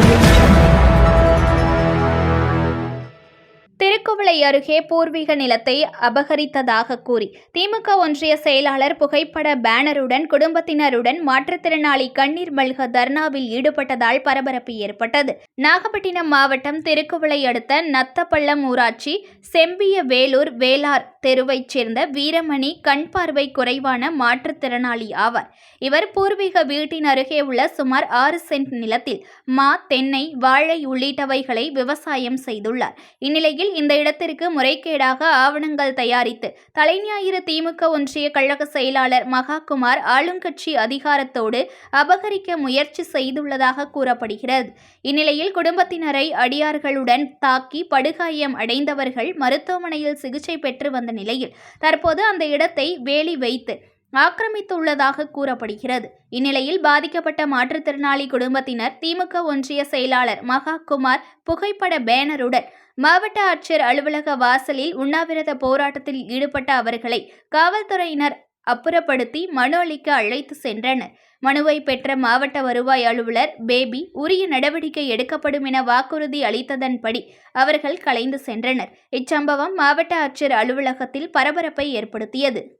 audio அருகே பூர்வீக நிலத்தை அபகரித்ததாக கூறி திமுக ஒன்றிய செயலாளர் புகைப்பட பேனருடன் குடும்பத்தினருடன் மாற்றுத்திறனாளி கண்ணீர் மல்க தர்ணாவில் ஈடுபட்டதால் பரபரப்பு ஏற்பட்டது. நாகப்பட்டினம் மாவட்டம் திருக்குவளை அடுத்த நத்தப்பள்ளம் ஊராட்சி செம்பிய வேலூர் வேளார் தெருவைச் சேர்ந்த வீரமணி கண் பார்வை குறைவான மாற்றுத்திறனாளி ஆவார். இவர் பூர்வீக வீட்டின் அருகே உள்ள சுமார் ஆறு சென்ட் நிலத்தில் மா தென்னை வாழை உள்ளிட்டவைகளை விவசாயம் செய்துள்ளார். இந்நிலையில் இந்த இடத்திற்கு முறைகேடாக ஆவணங்கள் தயாரித்து தலைஞாயிறு திமுக ஒன்றிய கழக செயலாளர் மகாகுமார் ஆளுங்கட்சி அதிகாரத்தோடு அபகரிக்க முயற்சி செய்துள்ளதாக கூறப்படுகிறது. இந்நிலையில் குடும்பத்தினரை அடியார்களுடன் தாக்கி படுகாயம் அடைந்தவர்கள் மருத்துவமனையில் சிகிச்சை பெற்று வந்த நிலையில் தற்போது அந்த இடத்தை வேலி வைத்து ஆக்கிரமித்துள்ளதாக கூறப்படுகிறது. இந்நிலையில் பாதிக்கப்பட்ட மாற்றுத்திறனாளி குடும்பத்தினர் திமுக ஒன்றிய செயலாளர் மகாகுமார் புகைப்பட பேனருடன் மாவட்ட ஆட்சியர் அலுவலக வாசலில் உண்ணாவிரத போராட்டத்தில் ஈடுபட்ட அவர்களை காவல்துறையினர் அப்புறப்படுத்தி மனு அளிக்க அழைத்து சென்றனர். மனுவை பெற்ற மாவட்ட வருவாய் அலுவலர் பேபி உரிய நடவடிக்கை எடுக்கப்படும் என வாக்குறுதி அளித்ததன்படி அவர்கள் கலைந்து சென்றனர். இச்சம்பவம் மாவட்ட ஆட்சியர் அலுவலகத்தில் பரபரப்பை ஏற்படுத்தியது.